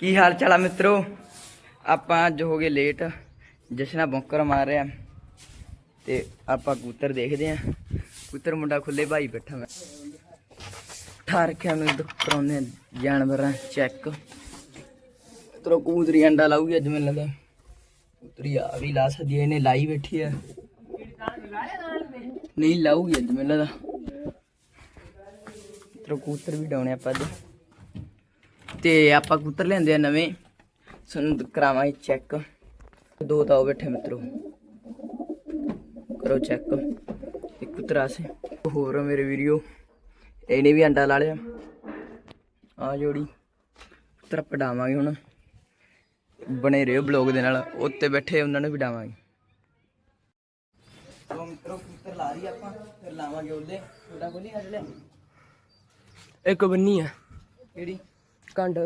ਕੀ ਹਾਲ ਚਾਲ ਆ ਮਿੱਤਰੋ? ਆਪਾਂ ਅੱਜ ਹੋ ਗਏ ਲੇਟ ਜਸ਼ਨਾ ਬੌਂਕਰ ਮਾਰ ਰਿਹਾ। ਤੇ ਆਪਾਂ ਕੂਤਰ ਦੇਖਦੇ ਆ ਕੂਤਰ ਮੁੰਡਾ ਖੁੱਲੇ ਭਾਈ ਬੈਠਾ ਮੈਂ ਠਾਰ ਕੇ ਨੂੰ ਇੱਧਰ ਕਰਾਉਂਦੇ ਜਾਨਵਰਾਂ ਚੈੱਕ ਤਰੋ ਕੂਤਰੀ ਅੰਡਾ ਲਾਊਗੀ ਅੱਜ ਮੈਨੂੰ ਲੱਗਦਾ। ਕਬੂਤਰੀ ਆ ਵੀ ਲਾ ਸਕਦੀ ਇਹਨੇ ਲਾਈ ਬੈਠੀ ਆ। ਨਹੀਂ, ਲਾਊਗੀ ਅੱਜ ਮੈਨੂੰ ਲੱਗਦਾ। ਤਰੋ ਕੂਤਰ ਵੀ ਡਾਉਣੇ ਆਪਾਂ ਅੱਜ। ਤੇ ਆਪਾਂ ਕਬੂਤਰ ਲੈਂਦੇ ਆ ਨਵੇਂ। ਸਾਨੂੰ ਕਰਾਵਾਂਗੇ ਚੈੱਕ ਦੋ ਤਾਂ ਉਹ ਬੈਠੇ ਮਿੱਤਰੋ। ਕਰੋ ਚੈੱਕ ਇੱਕ ਕਬੂਤਰ ਆਸੇ ਹੋਰ ਮੇਰੇ ਵੀਡੀਓ ਇਹਨੇ ਵੀ ਅੰਡਾ ਲਾ ਲਿਆ। ਆ ਜੋੜੀ। ਕਬੂਤਰ ਆਪਾਂ ਡਾਵਾਂਗੇ ਹੁਣ। ਬਣੇ ਰਹੋ ਬਲੌਗ ਦੇ ਨਾਲ। ਉੱਤੇ ਬੈਠੇ ਉਹਨਾਂ ਨੂੰ ਵੀ ਡਾਵਾਂਗੇ। ਤੋ ਮਿੱਤਰੋ ਕਬੂਤਰ ਲਾ ਰਹੀ ਆਪਾਂ। ਫਿਰ ਲਾਵਾਂਗੇ ਉਹਦੇ। ਛੋਟਾ ਇੱਕ ਬੰਨੀ ਆ। ਕਿਹੜੀ? ਕੰਡ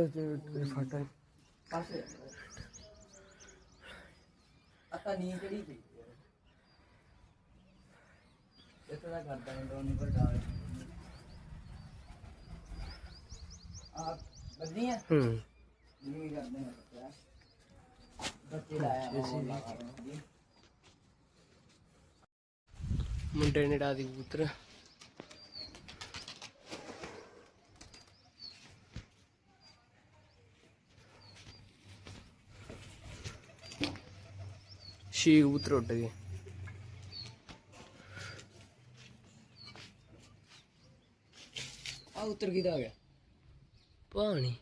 ਫਟਣ ਪਾਸੇ। आता ਨੀ ਪਈ। ਇਤਨਾ ਕਰਦਾ ਮੈਂ ਦੋਨੋਂ ਪਰ ਡਾਲ ਆ ਬੱਦੀ ਹੈ ਹੂੰ। ਨੀ ਕਰਦੇ ਨੇ ਬੱਚਾ। ਲਾਇਆ। ਮੁੰਡੇ ਨੇ ਡਾ ਦੀ ਕਬੂਤਰ। ਛੇ ਕਬੂਤਰ ਉੱਡ ਗਏ। ਆ ਉਤਰ ਕਿਦਾ ਗਿਆ? ਪਾਣੀ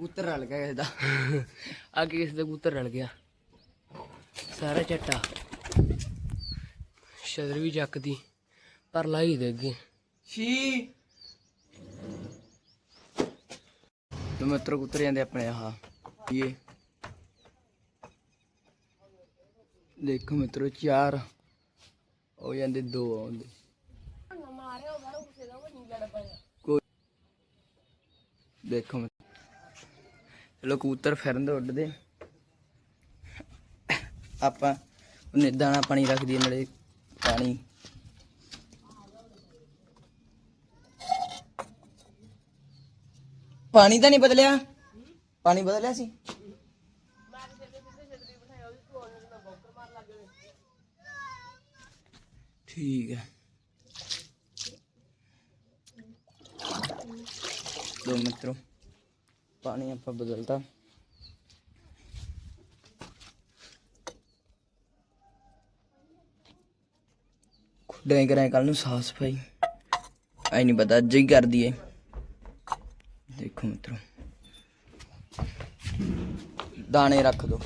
ਉਤਰ ਰਲ ਗਿਆ ਇਹਦਾ ਆ ਕਿਸ ਦਾ ਕਬੂਤਰ ਰਲ ਗਿਆ? ਸਾਰਾ ਚੱਟਾ। ਸ਼ਦਰ ਵੀ ਚੱਕਦੀ ਪਰ ਲਾਈ ਦੇ ਅੱਗੇ। ਛੀ। ਤੋ ਮਿੱਤਰ ਉਤਰ ਜਾਂਦੇ ਆਪਣੇ ਆਹ ਇਹ। ਦੇਖੋ ਮਿੱਤਰੋ, ਚਾਰ ਹੋ ਜਾਂਦੇ, ਦੋ ਆਉਂਦੇ ਦੇਖੋ ਚਲੋ ਕਬੂਤਰ ਫਿਰਨ ਦੇ ਉੱਡਦੇ। ਆਪਾਂ ਉਹਨੇ ਦਾਣਾ ਪਾਣੀ ਰੱਖ ਦਈਏ, ਨਾਲੇ ਪਾਣੀ। ਪਾਣੀ ਤਾਂ ਨਹੀਂ ਬਦਲਿਆ। ਪਾਣੀ ਬਦਲਿਆ ਸੀ। ਠੀਕ ਹੈ। ਦੋ ਮਿੱਤਰੋ, ਪਾਣੀ ਆਪਾਂ ਬਦਲਦਾ ਖੁੱਡੇ ਕਰਾਂ ਕੱਲ ਨੂੰ ਸਾਫ਼ ਸਫ਼ਾਈ। ਆਈ ਨਹੀਂ ਪਤਾ, ਅੱਜ ਹੀ ਕਰ ਦਈਏ। ਦੇਖੋ ਮਿੱਤਰੋ। ਦਾਣੇ ਰੱਖ ਦੋ।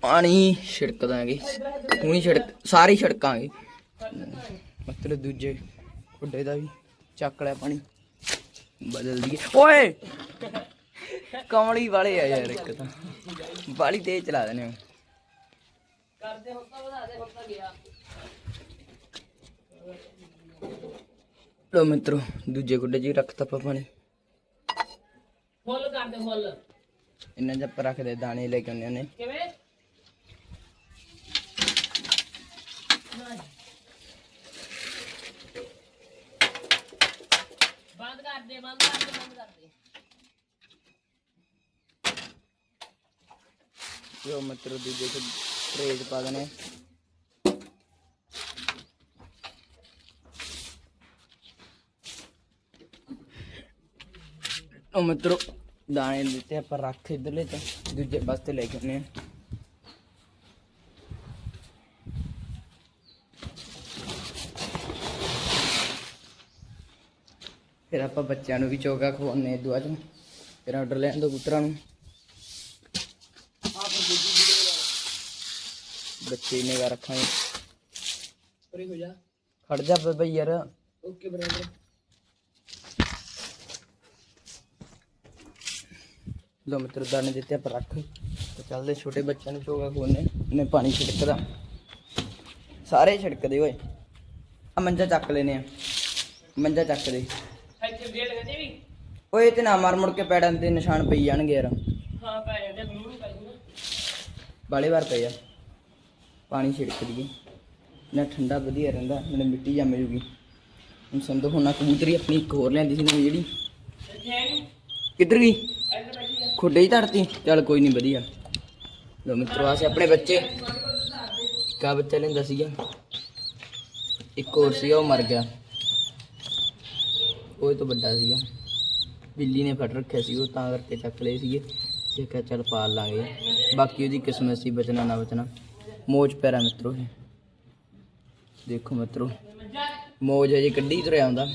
ਪਾਣੀ ਛਿੜਕ ਦਾਂਗੇ। ਹੁਣੀ ਛਿੜਕ ਸਾਰੀ ਛਿੜਕਾਂਗੇ। ਮਤਲਬ ਦੂਜੇ ਖੁੱਡੇ ਦਾ ਵੀ ਚੱਕ ਲਿਆ ਪਾਣੀ। ਬਦਲ ਦਈਏ ਓਏ! ਕਮਲੀ ਵਾਲੇ ਆ ਯਾਰ ਇੱਕ ਤਾਂ। ਬਾਲੀ ਤੇਜ਼ ਚਲਾ ਦਨੇ ਲੋ ਮਿੱਤਰੋ ਦੂਜੇ ਗੁੱਡੇ ਜੀ ਰੱਖਤਾ ਆਪਾਂ ਪਾਣੀ। ਫੁੱਲ ਕਰ ਦੇ ਫੁੱਲ ਇਹਨਾਂ ਆਪਾਂ ਰੱਖਦੇ ਦਾਣੇ ਲੈ ਕੇ ਆਉਂਦੇ ਨੇ। ਕਿਵੇਂ? ਬੰਦ ਕਰ ਦੇ, ਬੰਦ ਕਰ ਦੇ, ਬੰਦ ਕਰ ਦੇ। ਲੋ ਮਿੱਤਰੋ ਦੂਜੇ ਚ ਟਰੇਜ ਪਾ ਦਨੇ ਉਹ ਮਿੱਤਰੋ, ਦਾਣੇ ਦਿੱਤੇ ਆਪਾਂ ਰੱਖ ਇਧਰਲੇ ਤੇ, ਦੂਜੇ ਪਾਸੇ ਲੈ ਕੇ ਆਉਂਦੇ ਆ ਫਿਰ ਆਪਾਂ ਬੱਚਿਆਂ ਨੂੰ ਵੀ ਚੋਗਾ ਖਵਾਉਂਦੇ ਆ ਦੁਆ ਚ ਫਿਰ ਆਰਡਰ ਲੈਣ ਦੋ ਪੁੱਤਰਾਂ ਨੂੰ। ਬੱਚੇ ਨਿਗਾ ਰੱਖਾਂਗੇ। ਪਰੇ ਹੋ ਜਾ। ਖੜ ਜਾ ਬਈ ਯਾਰ। ਓਕੇ ਬਰਾਬਰ। ਲੋ ਮਿੱਤਰ ਦਾਣੇ ਦਿੱਤੇ ਆਪਾਂ ਰੱਖ। ਤੇ ਚੱਲਦੇ ਛੋਟੇ ਬੱਚਿਆਂ ਨੂੰ ਚੋਗਾ ਖਵਾਉਂਦੇ ਇਹਨੇ ਪਾਣੀ ਛਿੜਕਦਾ। ਸਾਰੇ ਛਿੜਕਦੇ ਓਏ। ਆ ਮੰਜਾ ਚੱਕ ਲੈਨੇ ਆ ਮੰਜਾ ਚੱਕ ਦੇ। ਓਏ ਤੇ ਨਾ ਮਾਰ ਮੁੜ ਕੇ ਪੈੜਾਂ ਤੇ ਨਿਸ਼ਾਨ ਪਈ ਜਾਣਗੇ ਯਾਰ। ਹਾਂ ਪੈ ਜਾਂਦੇ ਮੂੰਹ ਨੂੰ ਪੈ ਜੂਗਾ ਬਾਲੇ ਵਾਰ ਪਏ ਆ। ਪਾਣੀ ਛਿੜਕ ਦਈਏ। ਨਾ ਠੰਡਾ ਵਧੀਆ ਰਹਿੰਦਾ ਨਾਲੇ ਮਿੱਟੀ ਜੰਮ ਜੂਗੀ। ਹੁਣ ਸੰਦੋ ਹੁਣ ਕਬੂਤਰੀ ਆਪਣੀ ਇੱਕ ਹੋਰ ਲਿਆਂਦੀ ਸੀ ਨਵੀਂ ਜਿਹੜੀ। ਨੀ ਕਿੱਧਰ ਗਈ? ਖੁੱਡੇ ਹੀ ਧੜਤੀ ਚੱਲ ਕੋਈ ਨਹੀਂ ਵਧੀਆ। ਲੋ ਮਿੱਤਰੋ ਆਸੇ ਆਪਣੇ ਬੱਚੇ। ਕਾ ਬੱਚਾ ਲੈਂਦਾ ਸੀਗਾ? ਇੱਕ ਹੋਰ ਸੀਗਾ ਉਹ ਮਰ ਗਿਆ। ਉਹ ਤੋਂ ਵੱਡਾ ਸੀਗਾ। ਬਿੱਲੀ ਨੇ ਫੜ ਰੱਖਿਆ ਸੀ, ਉਹ ਤਾਂ ਕਰਕੇ ਚੱਕ ਲਏ ਸੀਗੇ। ਤੇ ਕਿਹਾ ਚੱਲ ਪਾਲ ਲਾਂਗੇ। ਬਾਕੀ ਉਹਦੀ ਕਿਸਮਤ ਸੀ ਬਚਣਾ ਨਾ ਬਚਣਾ। ਮੋਜ ਪੈਰਾ ਮਿੱਤਰੋ ਇਹ। ਦੇਖੋ ਮਿੱਤਰੋ, ਮੋਜ ਹਜੇ ਕੱਢੀ ਤੁਰਿਆ ਆਉਂਦਾ।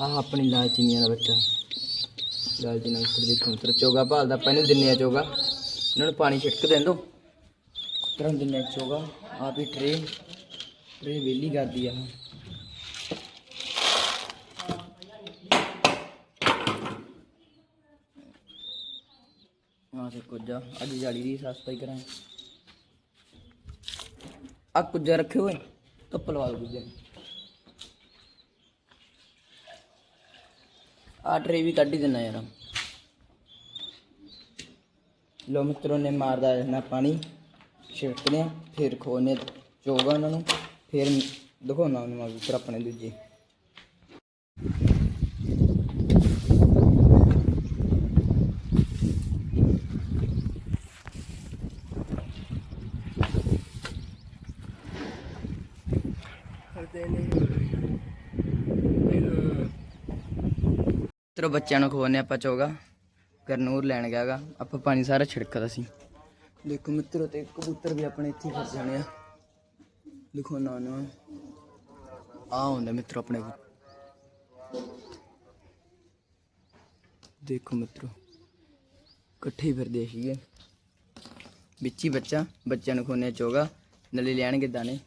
ਆਹ ਆਪਣੀ ਲਾਲਚੀਨੀਆਂ ਦਾ ਬੱਚਾ। ਲਾਲਚੀ ਨਾਲ ਉੱਪਰ ਦੇਖੋ ਮਿੱਤਰੋ, ਚੋਗਾ ਭਾਲਦਾ ਆਪਾਂ ਇਹਨੂੰ, ਦਿੰਨੇ ਆ ਚੋਗਾ। ਇਹਨਾਂ ਨੂੰ ਪਾਣੀ ਛਿੜਕ ਦੇਣ ਦੋ। ਤਰ੍ਹਾਂ ਦਿੰਨੇ ਆ ਚੋਗਾ। ਆਪ ਹੀ ਟਰੇ ਟਰੇ ਵੇਲੀ ਕਰਦੀ ਆ। ਸੇ ਕੁੱਜਾ। ਅੱਜ ਜਾਲੀ ਦੀ ਸਾਫ਼ ਸਫ਼ਾਈ ਕਰਾਂ ਆ ਕੁੱਜਾ ਰੱਖੇ ਹੋਏ, ਧੁੱਪ ਲਵਾ ਦੋ ਕੁੱਜੇ ਆ ਟਰੇ ਵੀ ਕੱਢ ਹੀ ਦਿੰਨਾ ਯਾਰ। ਲੋ ਮਿੱਤਰੋ ਨੇ ਮਾਰਦਾ ਰਹਿਣਾ ਪਾਣੀ। ਛਿੜਕਦੇ ਆ, ਫਿਰ ਖੋਨੇ ਚੋਗਾ ਉਹਨਾਂ ਨੂੰ, ਫਿਰ ਦਿਖਾਉਣਾ ਉਹਨੂੰ ਮੈਂ ਆਪਣੇ ਦੂਜੇ। ਮਿੱਤਰੋ ਬੱਚਿਆਂ ਨੂੰ ਖਵਾਉਂਦੇ ਆਪਾਂ ਚੋਗਾ। ਗਰਨੂਰ ਲੈਣ ਗਿਆਗਾ ਆਪਾਂ ਪਾਣੀ ਸਾਰਾ ਛਿੜਕਦਾ ਸੀ। ਦੇਖੋ ਮਿੱਤਰੋ ਤੇ ਕਬੂਤਰ ਵੀ ਆਪਣੇ ਇੱਥੇ ਹੀ ਫਸ ਜਾਣੇ ਆ। ਲਿਖੋ ਨਾ ਨਾ ਆ ਹੁੰਦਾ ਮਿੱਤਰੋ ਆਪਣੇ ਕੋਲ। ਦੇਖੋ ਮਿੱਤਰੋ। ਇਕੱਠੇ ਫਿਰਦੇ ਸੀਗੇ। ਵਿੱਚ ਹੀ ਬੱਚਾ। ਬੱਚਿਆਂ ਨੂੰ ਖੋਨੇ ਚੋਗਾ। ਨਲੇ ਲੈਣਗੇ ਦਾਣੇ।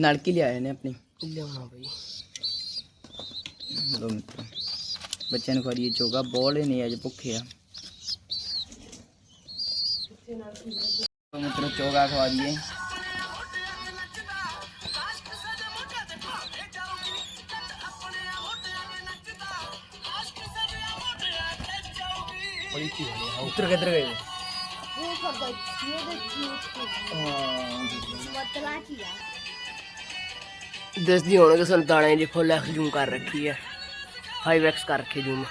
ਨਲਕੀ ਲਿਆਏ ਨੇ ਆਪਣੀ। ਲਿਆਉਣਾ ਬਈ। ਲੋ ਮਿੱਤਰੋ ਬੱਚਿਆਂ ਨੂੰ ਖਵਾਈਏ ਚੋਗਾ ਬੋਲੇ ਨਹੀਂ ਅੱਜ ਭੁੱਖੇ ਆ। ਲਓ ਮਿੱਤਰੋ ਚੋਗਾ ਖਵਾ ਦਈਏ ਉੱਤਰ ਕਿੱਧਰ ਗਏ? ਦੱਸਦੀ ਹੋਣਗੇ ਸੰਤਾਣੇ ਜੀ ਫੁੱਲ ਐਕਸ ਜ਼ੂਮ ਕਰ ਰੱਖੀ ਹੈ 5x ਕਰ ਰੱਖੀ ਜ਼ੂਮ।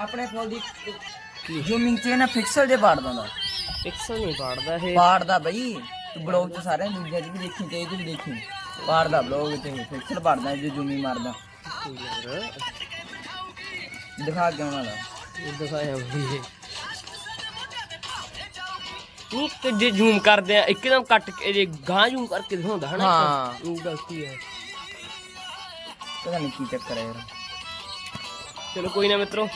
ਆਪਣੇ ਫੋਨ ਦੀ ਜ਼ੂਮਿੰਗ ਤੇ ਨਾ ਪਿਕਸਲ ਦੇ ਪਾੜ ਦਿੰਦਾ। ਪਿਕਸਲ ਨਹੀਂ ਪਾੜਦਾ ਇਹ। ਪਾੜਦਾ ਬਈ ਤੂੰ ਬਲੌਗ ਚ ਸਾਰਿਆਂ ਦੂਜਿਆਂ ਚ ਵੀ ਦੇਖੀ ਤੇ ਇਹ 'ਚ ਵੀ ਦੇਖੀ। ਪਾੜਦਾ ਬਲੌਗ ਤੇ ਪਿਕਸਲ ਪਾੜਦਾ ਜੋ ਜ਼ੂਮਿੰਗ ਮਾਰਦਾ। ਦਿਖਾ ਕੇ ਉਹਨਾਂ ਦਾ ਇਹ ਦਿਖਾਇਆ ਇਹ ਨਹੀਂ ਕਿ ਜੇ ਜ਼ੂਮ ਕਰਦੇ ਆ ਇੱਕਦਮ ਕੱਟ ਕੇ ਜੇ ਗਾਂ ਜ਼ੂਮ ਕਰਕੇ ਦਿਖਾਉਂਦਾ ਹਨਾ ਹਾਂ। ਉਹ ਗਲਤੀ ਹੈ। ਪਤਾ ਨਹੀਂ ਕੀ ਚੱਕਰ ਹੈ ਯਾਰ। ਚਲੋ ਕੋਈ ਨਾ ਮਿੱਤਰੋ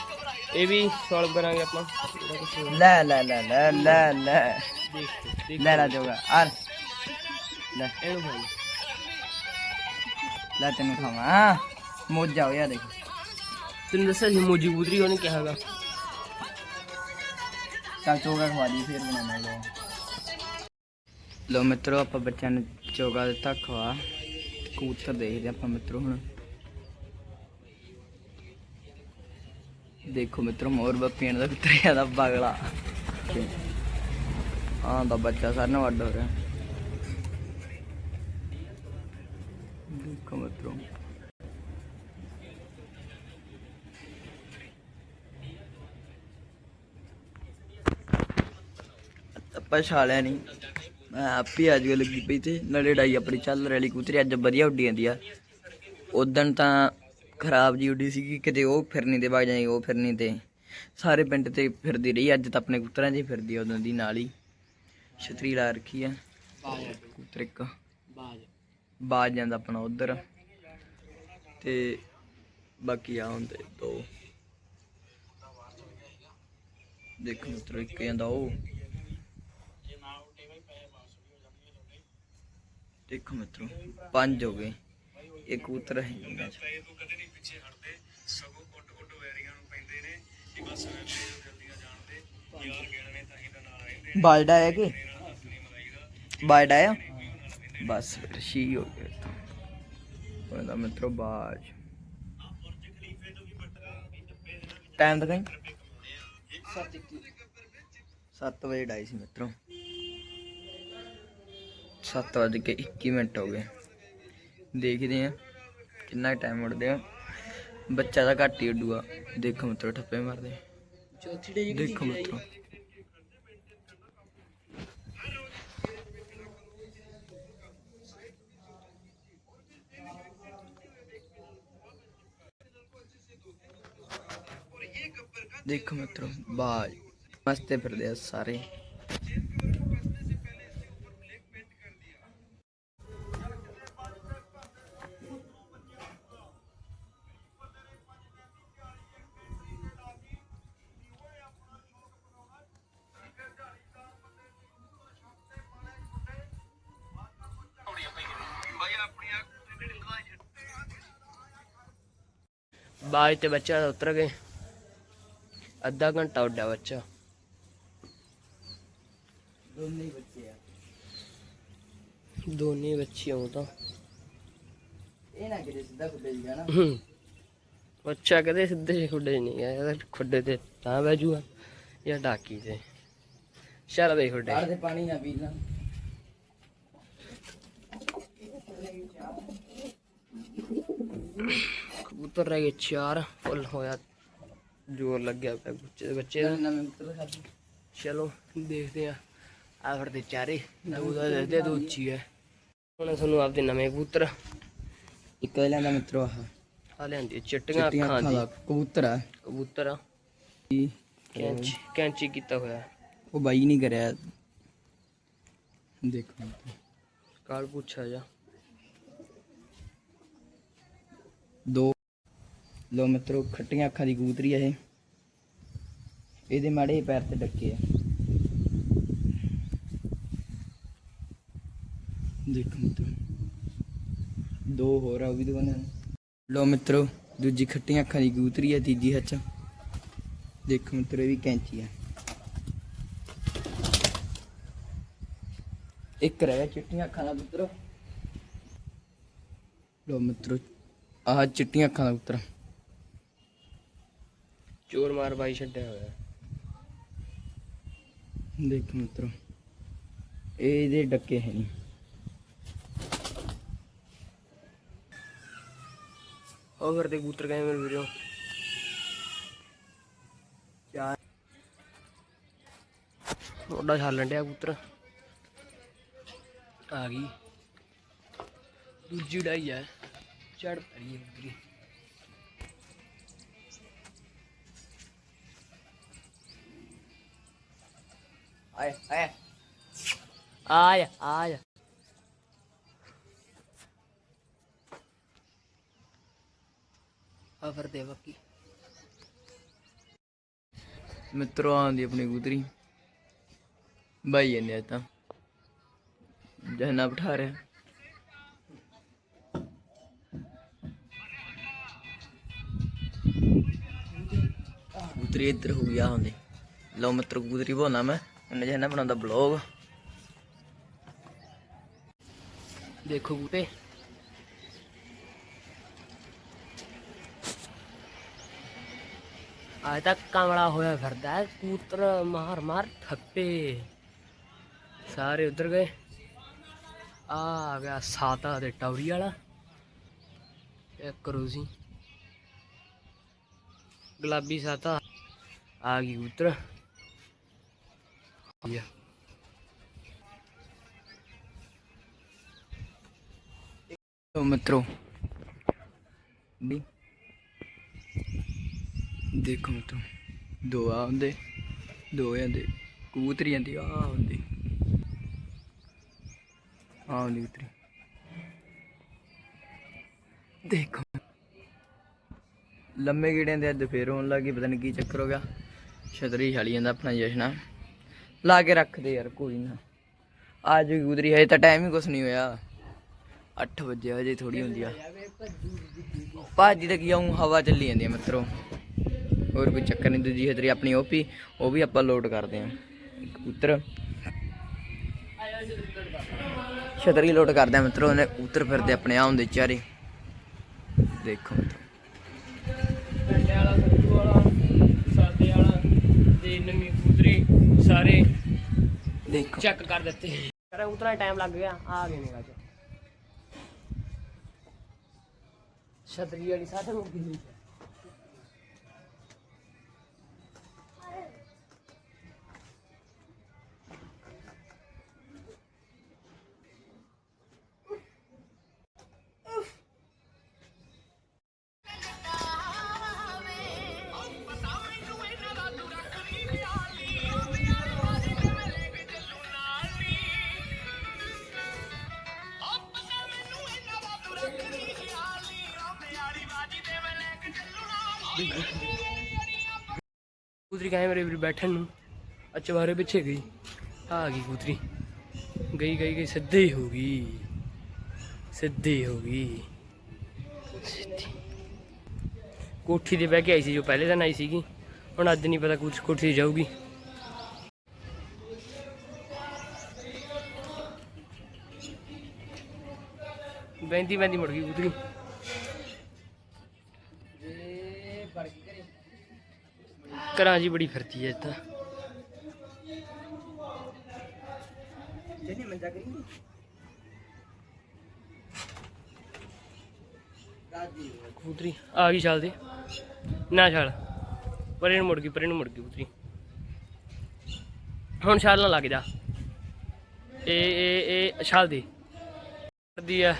ਇਹ ਵੀ ਸੋਲਵ ਕਰਾਂਗੇ ਆਪਾਂ। ਜਿਹੜਾ ਕੁਛ ਹੋਇਆ। ਲੈ ਲੈ ਲੈ ਲੈ ਲੈ ਲੈ। ਦੇਖ ਦੇਖ ਲੈ ਲਾ ਜੋਗਾ ਆ। ਲੈ। ਇਹਨੂੰ ਫੜ। ਲੈ ਤੈਨੂੰ ਖਾਵਾਂ। ਮੋਜਾ ਹੋਇਆ ਦੇਖ। ਤੈਨੂੰ ਦੱਸਿਆ ਸੀ ਮੋਜੀ ਬੂਦਰੀ ਉਹਨੇ ਕਿਹਾਗਾ ਚੱਲ ਚੋਗਾ ਖਵਾ ਦੀ, ਫੇਰ ਬਣਾਉਣਾ ਲੋ ਮਿੱਤਰੋ, ਆਪਾਂ ਬੱਚਿਆਂ ਨੂੰ ਚੋਗਾ ਦਿੱਤਾ ਖਵਾ। ਕਬੂਤਰ ਦੇਖਦੇ ਆਪਾਂ ਮਿੱਤਰੋ ਹੁਣ। ਦੇਖੋ ਮਿੱਤਰੋ, ਮੋਰ ਬੱਪੀਆਂ ਦਾ ਕੁੱਤਰਿਆਂ ਦਾ ਬਗਲਾ। ਹਾਂ ਦਾ ਬੱਚਾ ਸਾਰਿਆਂ ਨਾਲੋਂ ਵੱਡ ਹੋ ਰਿਹਾ। ਦੇਖੋ ਮਿੱਤਰੋ। ਆਪਾਂ ਛਾਲਿਆ ਨਹੀਂ ਮੈਂ ਆਪ ਹੀ ਅੱਜ ਲੱਗੀ ਪਈ ਤੇ, ਨਾਲੇ ਡਾਈ ਆਪਣੀ ਚੱਲ ਰਹੀ ਕੂਤਰੀ ਅੱਜ ਵਧੀਆ ਉੱਡੀ ਜਾਂਦੀ ਆ। ਉਦਣ ਤਾਂ ਖਰਾਬ ਜੀ ਉੱਡੀ ਸੀਗੀ, ਕਿਤੇ ਉਹ ਫਿਰਨੀ ਤੇ ਵਗ ਜਾਈ ਉਹ ਫਿਰਨੀ ਤੇ। ਸਾਰੇ ਪਿੰਡ ਤੇ ਫਿਰਦੀ ਰਹੀ, ਅੱਜ ਤਾਂ ਆਪਣੇ ਕੂਤਰਾਂ 'ਚ ਫਿਰਦੀ ਆ ਉਦੋਂ ਦੀ ਨਾਲ। ਹੀ ਛਤਰੀ ਲਾ ਰੱਖੀ ਆ। ਬਾਜ ਇੱਕ। ਬਾਜ ਬਾਜ ਜਾਂਦਾ ਆਪਣਾ ਉਧਰ। ਤੇ ਬਾਕੀ ਆ ਹੁੰਦੇ ਦੋ। ਦੇਖੋ ਮਿੱਤਰੋ ਇੱਕ ਜਾਂਦਾ ਉਹ। ਦੇਖੋ ਮਿੱਤਰੋ ਪੰਜ ਹੋ ਗਏ। ਇਹ ਕਬੂਤਰ ਹੈ ਇਹਨਾਂ ਚ ਬਾਲਡਾ ਹੈ ਕਿ? ਬਾਲਡਾ ਆ? ਬਸ ਫਿਰ ਸ਼ੀ ਹੋ ਗਿਆ ਤਾਂ ਉਹਦਾ ਮਿੱਤਰੋ ਬਾਜ। ਟਾਈਮ ਦਿਖਾਈ? 7 ਵਜੇ ਡਾਈ ਸੀ ਮਿੱਤਰੋ। 7 ਵਜੇ ਕੇ 21 ਮਿੰਟ ਹੋ ਗਏ। ਦੇਖਦੇ ਆ ਕਿੰਨਾ ਟਾਈਮ ਉੜਦੇ ਆ ਬੱਚਾ ਤਾਂ ਘੱਟ ਹੀ ਉੱਡੂਗਾ। ਦੇਖੋ ਮਿੱਤਰੋ ਠੱਪੇ ਮਾਰਦੇ ਚੌਥੀ ਡੇ ਦੇਖੋ ਮਿੱਤਰੋ। ਦੇਖੋ ਮਿੱਤਰੋ ਬਾਜ। ਮਸਤੇ ਫਿਰਦੇ ਆ ਸਾਰੇ। ਬਾਜ ਤੇ ਬੱਚਾ ਉਤਰ ਗਏ। ਅੱਧਾ ਘੰਟਾ ਉੱਡਿਆ ਬੱਚਾ। ਦੋਨੇ ਬੱਚੇ ਆ। ਦੋਨੇ ਬੱਚੇ ਹੋ ਤਾਂ। ਇਹ ਨਾ ਕਿਤੇ ਸਿੱਧਾ ਕੁੱਤੇ ਜੀ ਹੂੰ। ਬੱਚਾ ਕਦੇ ਸਿੱਧੇ ਜਿਹੇ ਖੁੱਡੇ ਨਹੀਂ ਗਿਆ ਇਹਦਾ ਖੁੱਡੇ ਤੇ ਤਾਂ ਬਹਿ ਜੂਗਾ ਜਾਂ ਡਾਕੀ ਤੇ। ਚੱਲ ਬਈ ਖੁੱਡੇ। ਬਾਹਰ ਦੇ ਪਾਣੀ ਨਾ ਪੀ ਲਾ। ਕਬੂਤਰ ਰਹਿ ਗਏ ਚਾਰ ਫੁੱਲ ਹੋਇਆ ਜੋਰ ਲੱਗਿਆ ਪਿਆ ਬੱਚੇ ਬੱਚੇ ਦਾ। ਚਲੋ ਦੇਖਦੇ ਆ। ਆ ਫਿਰਦੇ ਚਾਰੇ ਉਹਦਾ ਦੇਖਦੇ ਦੋ ਉੱਚੀ ਹੈ। ਹੁਣ ਤੁਹਾਨੂੰ ਆਪਦੇ ਨਵੇਂ ਕਬੂਤਰ। ਇੱਕ ਇਹ ਲੈਂਦਾ ਮਿੱਤਰੋ ਆਹ। ਆ ਲਿਆਂਦੀ ਚਿੱਟੀਆਂ ਅੱਖਾਂ ਦੀ। ਕਬੂਤਰ ਆ। ਕਬੂਤਰ ਆ। ਕੀ ਕੈਂਚੀ ਕੈਂਚੀ ਕੀਤਾ ਹੋਇਆ ਉਹ ਬਾਈ ਨਹੀਂ ਕਰਿਆ। ਦੇਖੋ। ਕਾਲ ਪੁੱਛਾ ਜਾ। ਦੋ ਲੋ ਮਿੱਤਰੋ, ਖੱਟੀਆਂ ਅੱਖਾਂ ਦੀ ਕਬੂਤਰੀ ਆ ਇਹ। ਇਹਦੇ ਮਾੜੇ ਪੈਰ ਤੇ ਡੱਕੇ ਆ। ਦੇਖੋ ਮਿੱਤਰੋ, ਦੋ ਹੋਰ ਆ, ਉਹ ਵੀ ਦੋਨਾਂ ਲੋ ਮਿੱਤਰੋ, ਦੂਜੀ ਖੱਟੀਆਂ ਅੱਖਾਂ ਦੀ ਕਬੂਤਰੀ ਆ, ਤੀਜੀ ਹੱਥ ਦੇਖੋ ਮਿੱਤਰੋ, ਇਹ ਵੀ ਕੈਂਚੀ ਆ। ਇੱਕ ਰਹਿ ਗਿਆ ਚਿੱਟੀਆਂ ਅੱਖਾਂ ਦਾ ਮਿੱਤਰੋ। ਲੋ ਮਿੱਤਰੋ ਆਹ ਚਿੱਟੀਆਂ ਅੱਖਾਂ ਦਾ ਕਬੂਤਰ ਚੋਰ ਮਾਰ ਬਾਈ ਛੱਡਿਆ ਹੋਇਆ। ਦੇਖੋ ਮਿੱਤਰੋ ਇਹ ਇਹਦੇ ਡੱਕੇ ਹੈ ਨਹੀਂ ਉਹ ਫਿਰਦੇ ਕਬੂਤਰ ਗਏ ਮੇਰੇ ਵੀਰੋ। ਚਾਰ ਥੋੜਾ ਛਾਲਣ ਡਿਆ ਕਬੂਤਰ। ਆ ਗਈ। ਦੂਜੀ ਉਡਾਈ ਆ। ਚੜ ਪੜੀ ਹੈ ਕਬੂਤਰੀ ਆਏ ਆਏ। ਆਇਆ ਆਇਆ ਆ ਫਿਰਦੇ ਬਾਕੀ। ਮਿੱਤਰੋ ਆਂਦੀ ਆਪਣੀ ਕਬੂਤਰੀ ਬਾਈ ਇਹਨੇ ਤਾਂ। ਜਹਨਾ ਬਿਠਾ ਰਿਹਾ। ਕਬੂਤਰੀ ਇੱਧਰ ਹੋ ਗਿਆ ਹੁੰਦੇ। ਲਓ ਮਿੱਤਰ ਕਬੂਤਰੀ ਬੋਨਾ ਮੈਂ। ਉਹਨੇ ਜਹਨਾ ਬਣਾਉਂਦਾ ਬਲੌਗ ਦੇਖੋ ਬੂਟੇ। ਅੱਜ ਤੱਕ ਕਮਲਾ ਹੋਇਆ ਫਿਰਦਾ ਹੈ। ਕਬੂਤਰ ਮਾਰ ਮਾਰ ਠੱਪੇ। ਸਾਰੇ ਉਧਰ ਗਏ। ਆ ਆ ਗਿਆ ਸਾਤਾ ਤੇ ਟੌਰੀ ਵਾਲਾ। ਚੈੱਕ ਕਰੋ ਸੀ ਗੁਲਾਬੀ ਸਾਤਾ। ਆ ਗਈ ਕਬੂਤਰ। ਯਾ ਲਓ ਦੇਖੋ ਮਿੱਤਰੋ, ਦੋ ਆ ਹੁੰਦੇ, ਦੋ ਆਂਦੇ ਕਬੂਤਰੀ ਆਂਦੀ ਆ ਹੁੰਦੀ। ਆ ਹੁੰਦੀ ਕਬੂਤਰੀ। ਦੇਖੋ। ਲੰਮੇ ਗੇੜਿਆਂ ਦੇ ਅੱਜ ਫੇਰ ਹੋਣ ਲੱਗੀ ਪਤਾ ਨਹੀਂ ਕੀ ਚੱਕਰ ਹੋ ਗਿਆ। ਛਤਰੀ ਛਾਲੀ ਜਾਂਦਾ ਆਪਣਾ ਜਸ਼ਨਾ। ਲਾ ਕੇ ਰੱਖਦੇ ਯਾਰ, ਕੋਈ ਨਾ। ਆ ਜੋ ਕਬੂਤਰੀ ਹਜੇ ਤਾਂ ਟਾਈਮ ਹੀ ਕੁਛ ਨਹੀਂ ਹੋਇਆ। 8 ਵਜੇ ਹਜੇ ਥੋੜੀ ਹੁੰਦੀ ਆ। ਭਾਜੀ ਤਾਂ ਕੀ ਆਉਂ ਹਵਾ ਚੱਲੀ ਜਾਂਦੀ ਆ ਮਿੱਤਰੋ ਹੋਰ ਕੋਈ ਚੱਕਰ ਨਹੀਂ, ਦੂਜੀ ਹਤਰੀ ਆਪਣੀ ਓਪੀ ਉਹ ਵੀ ਆਪਾਂ ਲੋਡ ਕਰਦੇ ਆ। ਕਬੂਤਰ। ਛਤਰੀ ਲੋਡ ਕਰਦੇ ਆ ਮਿੱਤਰੋ ਉਹਨੇ ਕਬੂਤਰ ਫਿਰਦੇ ਆਪਣੇ ਆ ਹੁੰਦੇ ਚਾਰੇ। ਦੇਖੋ ਪਿੰਡ ਵਾਲਾ ਸੱਤੂ ਵਾਲਾ ਸਾਦੇ ਵਾਲਾ ਤੇ ਨਵੀਂ ਕੂਤਰੀ ਸਾਰੇ ਦੇਖੋ। ਚੈੱਕ ਕਰ ਦਿੱਤੇ। ਯਾਰ ਉਤਨਾ ਟਾਈਮ ਲੱਗ ਗਿਆ ਆ ਗਏ ਨੇ ਅੱਜ। ਛਤਰੀ ਵਾਲੀ ਸਾਡੇ ਮੁੱਕੀ ਹੋਈ ਹੈ ਕਬੂਤਰੀ ਮੇਰੇ ਵੀਰ ਬੈਠਣ ਨੂੰ। ਅਚਵਾਰੇ ਪਿੱਛੇ ਗਈ। ਆ ਗਈ ਕਬੂਤਰੀ। ਗਈ ਗਈ ਗਈ, ਸਿੱਧੇ ਹੋ ਗਈ। ਸਿੱਧੀ ਹੋ ਗਈ। ਕੋਠੀ ਤੇ ਬਹਿ ਕੇ ਆਈ ਸੀ ਜੋ ਪਹਿਲੇ ਦਿਨ ਆਈ ਸੀਗੀ। ਹੁਣ ਅੱਜ ਨਹੀਂ ਪਤਾ ਕੁਛ ਕੋਠੀ ਜਾਊਗੀ। ਬੈਂਦੀ ਬੈਂਦੀ ਮੁੜ ਗਈ ਕਬੂਤਰੀ। ਘਰਾਂ ਜੀ ਬੜੀ ਫਿਰਦੀ ਹੈ ਇੱਥੇ ਜੈਨੀ ਮੰਜਾ ਕਰੀਂਗੀ ਕਬੂਤਰੀ, ਆ ਗਈ ਛਾਲ ਦੇ ਨਾ ਛਾਲ। ਪਰੇ ਨੂੰ ਮੁੜ ਗਈ, ਪਰੇ ਨੂੰ ਮੁੜ ਗਈ ਕਬੂਤਰੀ। ਹੁਣ ਛਾਲ ਨਾ ਲੱਗ ਜਾ। ਇਹ ਇਹ ਇਹ ਛਾਲ ਦੇ। ਕਰਦੀ ਆ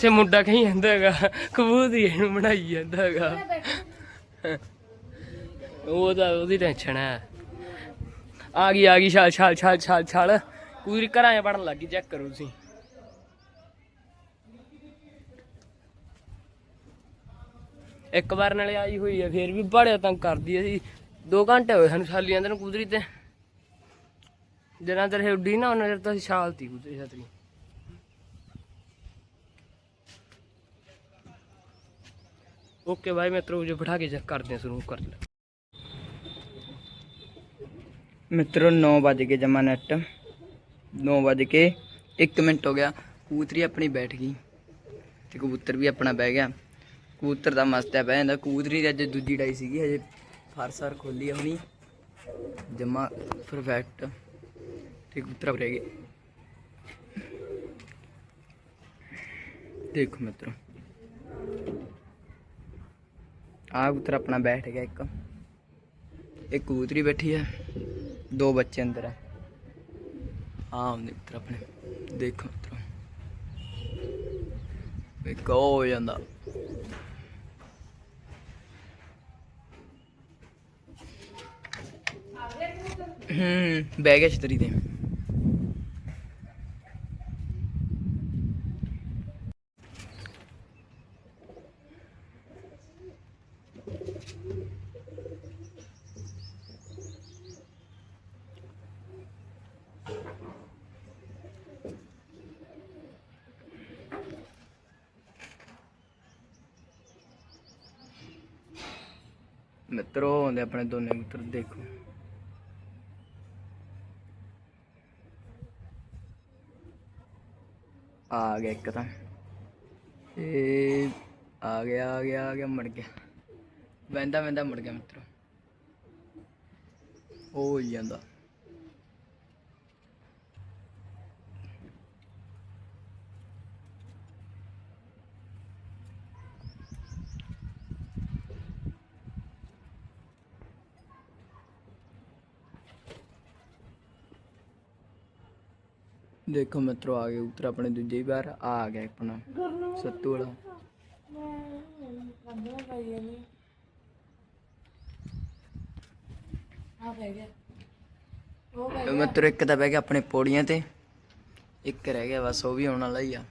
ਤੇ ਮੁੰਡਾ ਕਹੀਂ ਜਾਂਦਾ ਹੈਗਾ। ਕਬੂਤਰੀ ਇਹਨੂੰ ਬਣਾਈ ਜਾਂਦਾ ਹੈਗਾ। ਉਹ ਤਾਂ ਉਹਦੀ ਟੈਨਸ਼ਨ ਹੈ। ਆ ਗਈ ਆ ਗਈ, ਛਾਲ ਛਾਲ ਛਾਲ ਛਾਲ ਛਾਲ। ਕਬੂਤਰੀ ਘਰਾਂ 'ਚ ਪੜਨ ਲੱਗੀ ਚੈੱਕ ਕਰੋ ਤੁਸੀਂ। ਇੱਕ ਵਾਰ ਨਾਲੇ ਆਈ ਹੋਈ ਹੈ, ਫੇਰ ਵੀ ਬੜਿਆ ਤੰਗ ਕਰਦੀ ਆ ਸੀ 2 ਘੰਟੇ ਹੋਏ ਸਾਨੂੰ ਛਾਲੀ ਜਾਂਦੇ ਨੂੰ ਕੁਦਰੀ ਤੇ। ਜਿੰਨਾ ਚਿਰ ਉੱਡੀ ਨਾ, ਉਹਨਾਂ ਚਿਰ ਤਾਂ ਅਸੀਂ ਛਾਲਤੀ ਕੁਦਰੀ ਛਤਰੀ। ਓਕੇ ਬਾਈ ਮਿੱਤਰੋ ਜੋ ਬਿਠਾ ਕੇ ਚੈੱਕ ਕਰਦੇ ਆ ਸ਼ੁਰੂ ਕਰ ਲੈ ਮਿੱਤਰੋ 9 ਵਜ ਕੇ ਜਮਾ ਨੈਟ 9 ਵਜ ਕੇ 1 ਮਿੰਟ ਹੋ ਗਿਆ। ਕਬੂਤਰੀ ਆਪਣੀ ਬੈਠ ਗਈ ਤੇ ਕਬੂਤਰ ਵੀ ਆਪਣਾ ਬਹਿ ਗਿਆ। ਕਬੂਤਰ ਦਾ ਮਸਤ ਹੈ ਬਹਿ ਜਾਂਦਾ। ਕਬੂਤਰੀ ਦੀ ਅੱਜ ਦੂਜੀ ਡਾਈ ਸੀਗੀ। ਹਜੇ ਫਰਸਰ ਖੋਲੀ ਆ ਹੁਣੀ। ਜਮਾ ਪਰਫੈਕਟ ਤੇ ਕਬੂਤਰ ਰਹਿ ਗਏ। ਦੇਖੋ ਮਿੱਤਰੋ। ਆ ਕਬੂਤਰ ਆਪਣਾ ਬੈਠ ਗਿਆ ਇੱਕ। ਇੱਕ ਕਬੂਤਰੀ ਬੈਠੀ ਹੈ। ਦੋ ਬੱਚੇ ਅੰਦਰ ਹੈ ਆਹ ਮਿੱਤਰ ਆਪਣੇ। ਦੇਖੋ ਮਿੱਤਰੋ ਇੱਕ ਉਹ ਹੋ ਜਾਂਦਾ। ਹੂੰ, ਬਹਿ ਗਿਆ ਛਤਰੀ ਤੇ ਮਿੱਤਰੋ ਆਉਂਦੇ ਆਪਣੇ ਦੋਨੇ ਮਿੱਤਰ, ਦੇਖੋ। ਆ ਗਿਆ ਇੱਕ ਤਾਂ। ਇਹ ਆ ਗਿਆ ਆ ਗਿਆ ਆ ਗਿਆ, ਮੜ ਗਿਆ। ਵੈਂਦਾ ਵੈਂਦਾ ਮੜ ਗਿਆ ਮਿੱਤਰ। ਉਹ ਹੀ ਜਾਂਦਾ। ਦੇਖੋ ਮਿੱਤਰੋ ਆ ਗਏ ਉਤਰ ਆਪਣੇ ਦੂਜੇ ਵਾਰ ਆ ਆ ਗਿਆ ਆਪਣਾ ਸੱਤੂ ਵਾਲਾ। ਮਿੱਤਰੋ ਇੱਕ ਤਾਂ ਬਹਿ ਗਿਆ ਆਪਣੇ ਪੌੜੀਆਂ ਤੇ ਇੱਕ ਰਹਿ ਗਿਆ ਬਸ ਉਹ ਵੀ ਆਉਣ ਵਾਲਾ ਹੀ ਆ।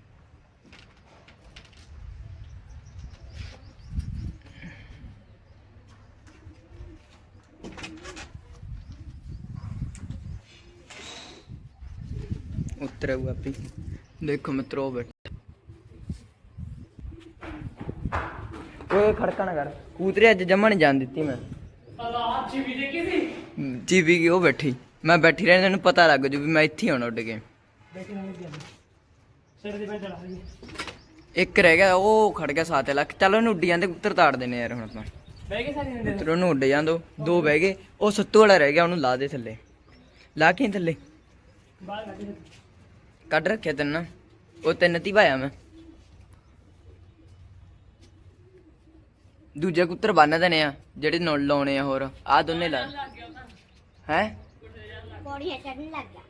ਉਤਰੇਗਾ ਆਪੇ ਦੇਖੋ ਮਿੱਤਰੋ, ਉਹ ਬੈਠਾ। ਓਏ ਖੜਕਾ ਨਾ ਕਰ। ਕੂਤਰੇ ਅੱਜ ਜਮਾ ਜਾਣ ਦਿੱਤੀ ਮੈਂ। ਆਹ ਜੀ ਦੇਖੀ ਸੀ ਜੀਵੀ ਕੀ, ਉਹ ਬੈਠੀ। ਮੈਂ ਬੈਠੀ ਰਹਿਣ ਨੂੰ ਪਤਾ ਲੱਗ ਜੂ ਵੀ ਮੈਂ ਇੱਥੇ ਹੀ ਉੱਡ ਕੇ। ਇੱਕ ਰਹਿ ਗਿਆ, ਉਹ ਖੜ ਗਿਆ 7 ਲੱਖ ਚੱਲ ਉਹਨੂੰ ਉੱਡ ਜਾਂਦੇ ਉੱਤਰ ਤਾੜ ਦੇਣੇ ਯਾਰ ਹੁਣ ਆਪਾਂ। ਬਹਿ ਗਏ ਸਾਰੇ ਮਿੱਤਰ, ਉਹਨੂੰ ਉੱਡ ਜਾਂ ਦੋ ਦੋ ਬਹਿ ਗਏ। ਉਹ ਸੱਤੂ ਵਾਲਾ ਰਹਿ ਗਿਆ, ਉਹਨੂੰ ਲਾ ਦੇ ਥੱਲੇ। ਲਾ ਕੇ ਥੱਲੇ। ਬਾਹਰ ਲੱਗੇ ਕੱਢ ਰੱਖਿਆ ਤੈਨੂੰ ਉਹ ਤਿੰਨ ਤੀ ਪਾਇਆ ਮੈਂ। ਦੂਜੇ ਕੁੱਤਰ ਬੰਨ ਦੇਣੇ ਆ ਜਿਹੜੇ ਨੋਲ ਲਾਉਣੇ ਆ ਹੋਰ। ਆ ਦੋਨੇ ਲਾ। ਹੈ? ਪੌੜੀਆਂ ਚੜਨ ਲੱਗ ਗਿਆ।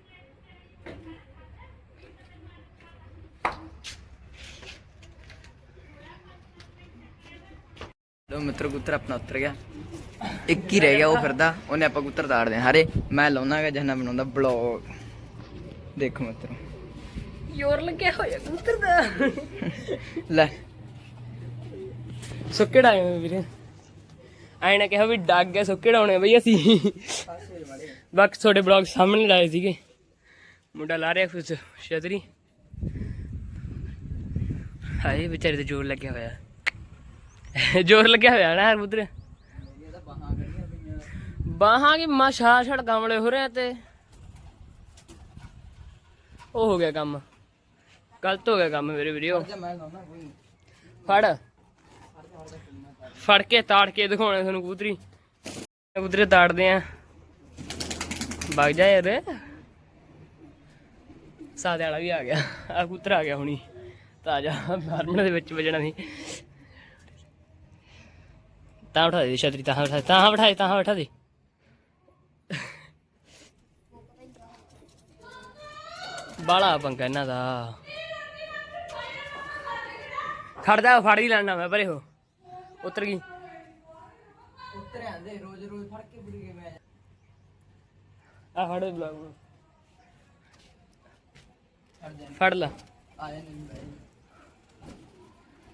ਲੋ ਮਿੱਤਰ ਕੁੱਤਰ ਆਪਣਾ ਉਤਰ ਗਿਆ। ਇੱਕ ਹੀ ਰਹਿ ਗਿਆ ਉਹ ਫਿਰਦਾ ਉਹਨੇ ਆਪਾਂ ਕੁੱਤਰ ਤਾੜਦੇ ਹਾਂ ਹਰੇ ਮੈਂ ਲਾਉਣਾਗਾ ਜਹਨਾ ਬਣਾਉਂਦਾ ਬਲੌਗ। ਦੇਖੋ ਮਿੱਤਰ। ਯੋਰ ਲੱਗਿਆ ਹੋਇਆ ਕਬੂਤਰ ਦਾ। ਲੈ। ਸੁੱਕੜ ਆਏ ਹੋਏ ਵੀਰੇ? ਐਂ ਨਾ ਕਿਹਾ ਵੀ ਡੱਗ ਗਏ ਸੁੱਕੇ ਡਾਉਣੇ ਬਈ ਅਸੀਂ? ਬਾਕੀ ਤੁਹਾਡੇ ਬਲੌਗ ਸਾਹਮਣੇ ਲਾਏ ਸੀਗੇ। ਮੁੰਡਾ ਲਾ ਰਿਹਾ ਕੁਛ ਛਤਰੀ ਹਾਏ, ਵਿਚਾਰੇ ਤੇ ਜ਼ੋਰ ਲੱਗਿਆ ਹੋਇਆ। ਜ਼ੋਰ ਲੱਗਿਆ ਹੋਇਆ ਨਾ ਉਧਰ ਬਾਹਾਂ ਕੀ ਮਾ ਛਾੜ ਛੜ ਗਮਲੇ ਹੋ ਰਹੇ ਤੇ। ਉਹ ਹੋ ਗਿਆ ਕੰਮ। ਗਲਤ ਹੋ ਗਿਆ ਕੰਮ ਮੇਰੇ ਵੀਡੀਓ। ਫੜ ਫੜ। ਕੇ ਤਾੜ ਕੇ ਦਿਖਾਉਣੇ ਤੁਹਾਨੂੰ ਕਬੂਤਰੀ। ਕਬੂਤਰੇ ਤਾੜਦੇ ਆ। ਵਗ ਜਾ ਯਾਰ। ਸਾਦੇ ਵਾਲਾ ਵੀ ਆ ਗਿਆ। ਆ ਕਬੂਤਰ ਆ ਗਿਆ ਹੁਣੀ। ਤਾਜਾ। ਫਾਰਮਣ ਦੇ ਵਿੱਚ ਵਜਣਾ ਸੀ। ਤਾਂ ਉਠਾ ਦੇ ਛਤਰੀ ਤਾਂ ਉਠਾ ਤਾਂ ਉਠਾ ਦੇ ਤਾਂ ਉਠਾ ਦੇ। ਬਾਲਾ ਪੰਗਾ ਇਹਨਾਂ ਦਾ। ਖੜ ਜਾ ਫੜ ਹੀ ਲੈਣਾ ਮੈਂ ਪਰੇ ਹੋ ਉਤਰ ਗਈ। ਉੱਤਰ ਆਂਦੇ ਰੋਜ਼ ਰੋਜ਼ ਫੜ ਕੇ ਬੁੜੀ ਮੈਂ। ਆ ਫੜ ਬਲੌਗ ਨੂੰ। ਫੜ ਲਾ। ਜਾ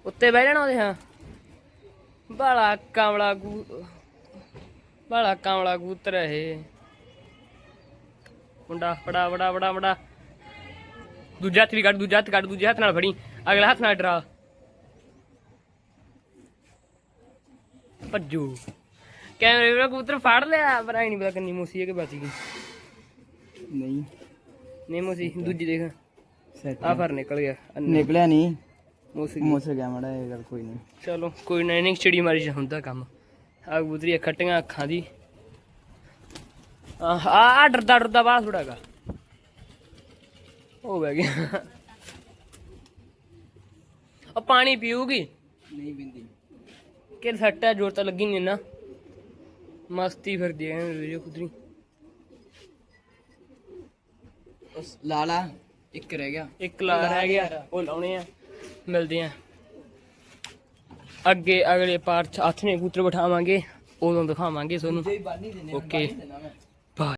ਉੱਤੇ ਬਹਿ ਜਾਣਾ ਉਹਦੇ ਹਾਂ। ਬਾਲਾ ਕਾਮਲਾ ਕੂ ਬਾਲਾ ਕਾਮਲਾ ਕਬੂਤਰ ਹੈ ਇਹ। ਮੁੰਡਾ ਬੜਾ ਬੜਾ ਬੜਾ ਬੜਾ ਦੂਜਾ ਹੱਥ ਵੀ ਕੱਢ ਦੂਜਾ ਹੱਥ ਕੱਢ ਦੂਜੇ ਹੱਥ ਨਾਲ ਫੜੀ। ਅਗਲਾ ਹੱਥ ਨਾਲ ਡਰਾ। ਭੱਜੂ। ਕੈਮਰੇ ਵਿੱਚ ਕਬੂਤਰ ਫੜ ਲਿਆ ਪਰ ਐ ਨਹੀਂ ਪਤਾ ਕਿੰਨੀ ਮੂਸੀ ਹੈ ਕਿ ਬਚ ਗਈ। ਨਹੀਂ। ਨਹੀਂ ਮੂਸੀ ਦੂਜੀ ਦੇਖ। ਸੈਟ ਆ। ਫਰ ਨਿਕਲ ਗਿਆ। ਨਿਕਲਿਆ ਨਹੀਂ। ਮੂਸੀ ਮੁੱਸ ਗਿਆ ਮੜਾ ਇਹ ਗੱਲ ਕੋਈ ਨਹੀਂ। ਚਲੋ ਕੋਈ ਨਾ ਇਨਿੰਗ ਚਿੜੀ ਮਾਰੀ ਹੁੰਦਾ ਕੰਮ। ਆ ਕਬੂਤਰੀ ਖੱਟੀਆਂ ਅੱਖਾਂ ਦੀ। ਆ ਆ ਡਰਦਾ ਡਰਦਾ ਬਾਹਰ ਥੋੜਾਗਾ ਹੋ ਬਹਿ ਗਿਆ। ਆ ਪਾਣੀ ਪੀਊਗੀ? ਨਹੀਂ ਬਿੰਦੀ ਕਿ ਸੱਟ ਹੈ ਜੋਰ ਤਾਂ ਲੱਗੀ ਨਹੀਂ ਨਾ ਮਸਤੀ ਫਿਰਦੀ ਹੈ ਵੀਡੀਓ ਕੁਦਰੀ ਉਸ ਲਾਲਾ ਇੱਕ ਰਹਿ ਗਿਆ। ਇੱਕ ਲਾ ਰਹਿ ਗਿਆ। ਉਹ ਲਾਉਣੇ ਆ। ਮਿਲਦੇ ਆ ਅੱਗੇ ਅਗਲੇ ਪਾਰਟ ਚ ਹੱਥ ਨੇ ਕਬੂਤਰ ਬਿਠਾਵਾਂਗੇ ਉਦੋਂ ਦਿਖਾਵਾਂਗੇ ਤੁਹਾਨੂੰ। ਜੇ